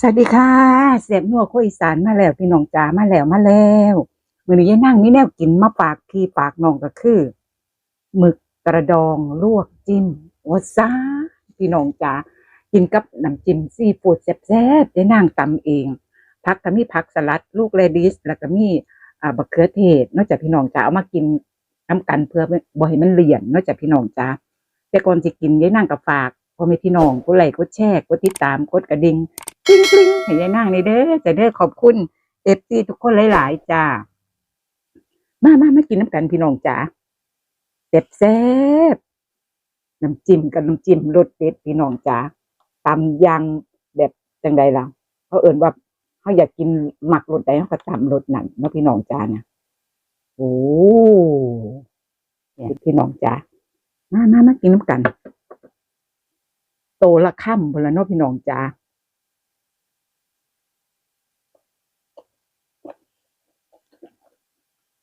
สวัสดีค่ะ เสียบนัวโคอีสานมาแล้วพี่น้องจ๋ามาแล้วมาแล้วมื้อนี้ยายนั่งมีแนวกินมาฝากพี่ฝากน้องก็คือหมึกกระดองลวกจิ้มโอ้ซ่าพี่น้องจ๋ากินกับน้ำจิ้มซีฟู้ดแซ่บๆยายนั่งตำเองผักก็มีผักสลัด ลูกเรดิสแล้วก็มีอ่าบักเขือเทศนอกจากพี่น้องจ๋าเอามากินทำกันเพื่อบ่ให้มันเลี่ยนนอกจากพี่น้องจ๋าแต่ก่อนจะกินยายนั่งก็ฝากพ่อแม่พี่น้องกดไลค์กดแชร์กดติดตามกดกระดิ่ง กลิ้งกลิ้งให้ยายนั่งในเด้อจะเด้อขอบคุณเอฟซีทุกคนหลายๆจ้ามามามากินน้ำกันพี่น้องจ๋าแซ่บแซ่บน้ำจิ้มกับน้ำจิ้มรสเด็ดพี่น้องจ๋าตำยังแบบจังใดล่ะเขาเอิ่นว่าเขาอยากกินหมักรสใดเขาก็ตำรสนั้นเนาะพี่น้องจ๋านะโอ้เนี่ยพี่น้องจ๋ามามามากินน้ำกัน โตละค่ำพนละเนาะพี่น้องจ๋า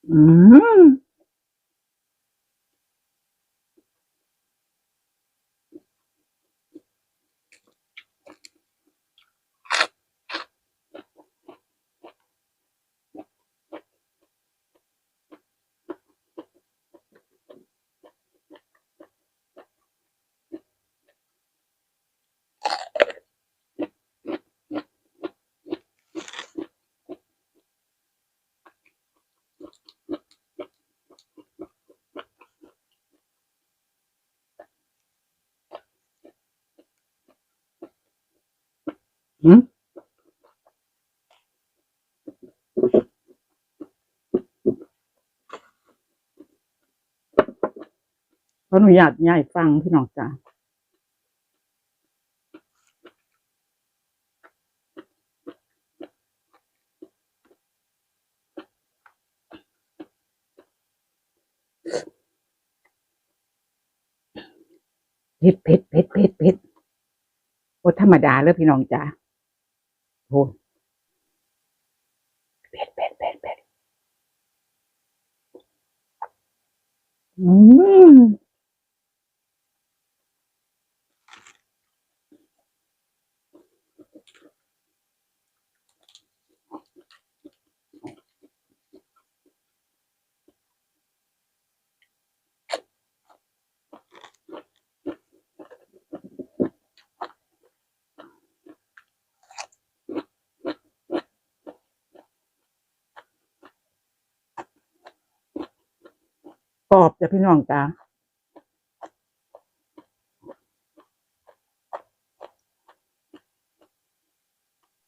Mm. อืมขออนุญาตย้ายฟังพี่น้องจ้าเผ็ดเผ็ดเผ็ดเผ็ดเผ็ดโอธรรมดาเลยพี่น้องจ้า พูดเผ็ดเผ็ดเผ็ดเผ็ดอืม รอบจ้ะพี่น้องจ้า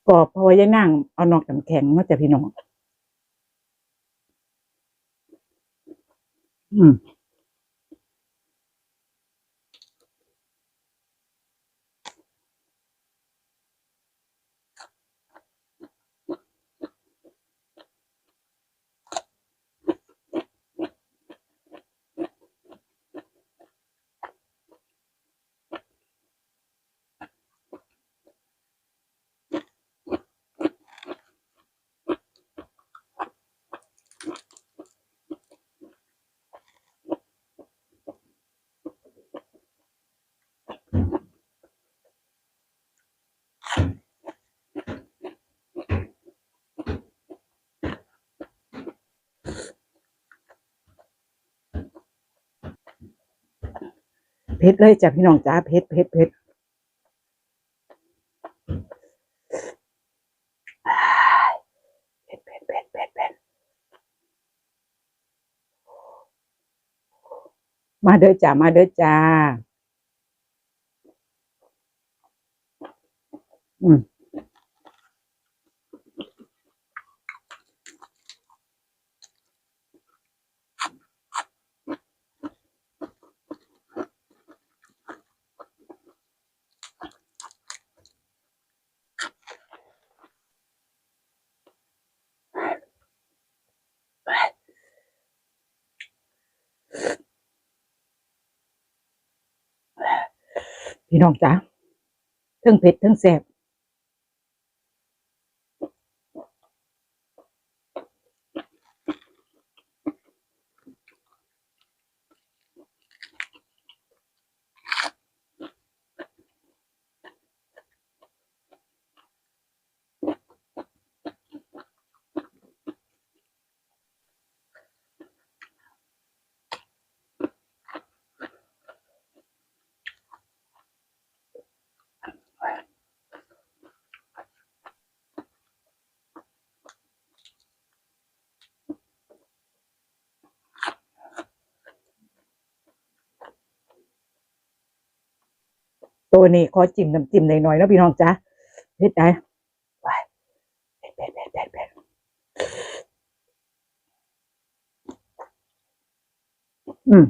กรอบเพราะว่ายายนั่งเอานอกน้ำแข็งมาจ้ะพี่น้อง อืม เผ็ดเลยจ้ะพี่น้องจ้าเผ็ดเผ็ดเผ็ดเผ็ดเผ็ดเผ็ดเผ็ดเผ็ดมาเด้อจ้ามาเด้อจ้า อืม พี่น้องจ้าเทั้งเผ็ดเทั้งแสบ ตัวนี้ขอจิ้มน้ำจิ้มหน่อยๆนะพี่น้องจ้าเฮ็ดได้ไปเผ็ดเผ็ดเผ็ดเผ็ดเผ็ดอืม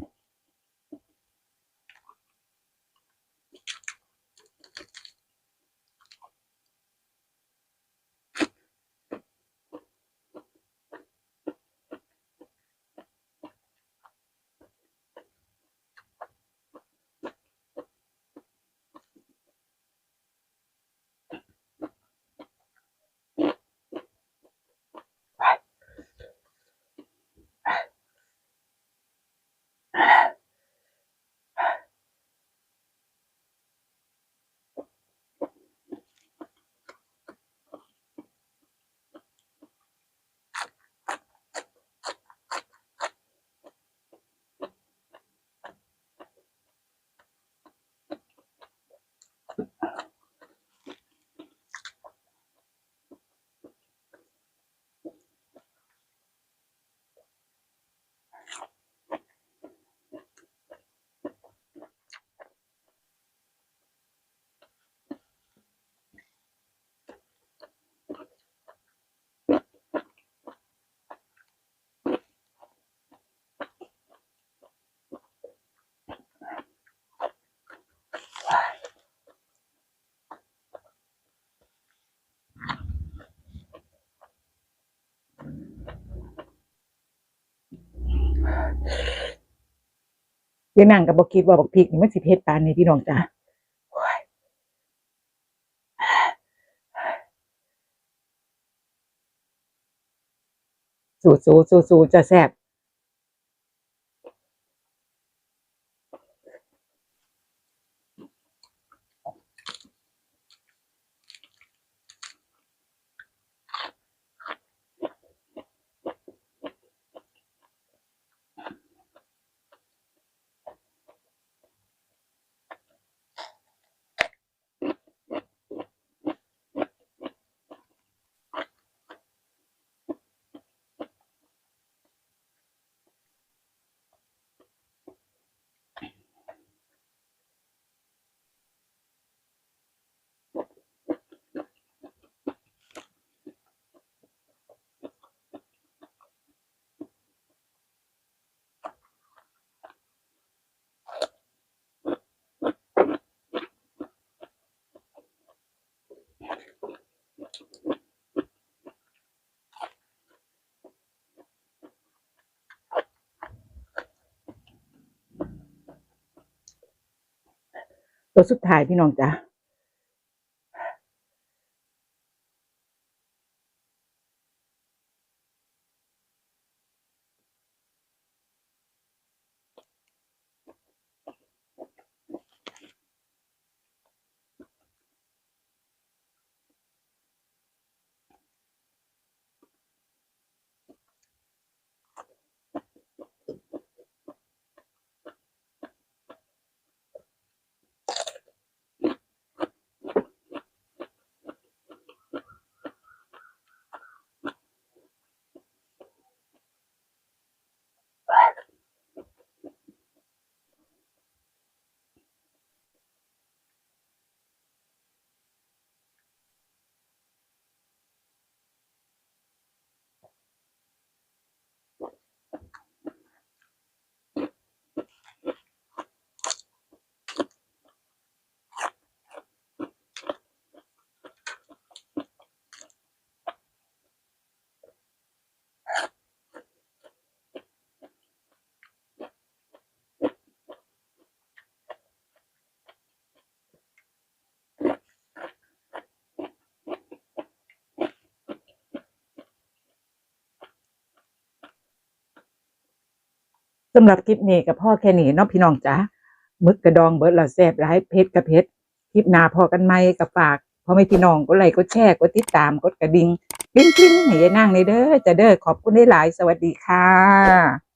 เดี๋ยนั่งกับบอกคิดว่าบอกพริกนี่มันสิเผ็ดปานนี่พี่น้องจ้าสู้สู้สู้สู้จะแซ่บ ตัวสุดท้ายพี่น้องจ้า สำหรับคลิปนี้กับพ่อแค่นี้เนาะพี่น้องจ๋ามึกกระดองเบิร์ดเราแซ่บร้ายเพชรกับเพชรคลิปหน้าพอกันไหมกับฝากพ่อไม่พี่น้องก็ไลค์ก็แชร์ก็ติดตามกดกระดิ่งกลิ้งกริ๊งให้ยายนั่งในเด้อจะเด้อขอบคุณได้หลายสวัสดีค่ะ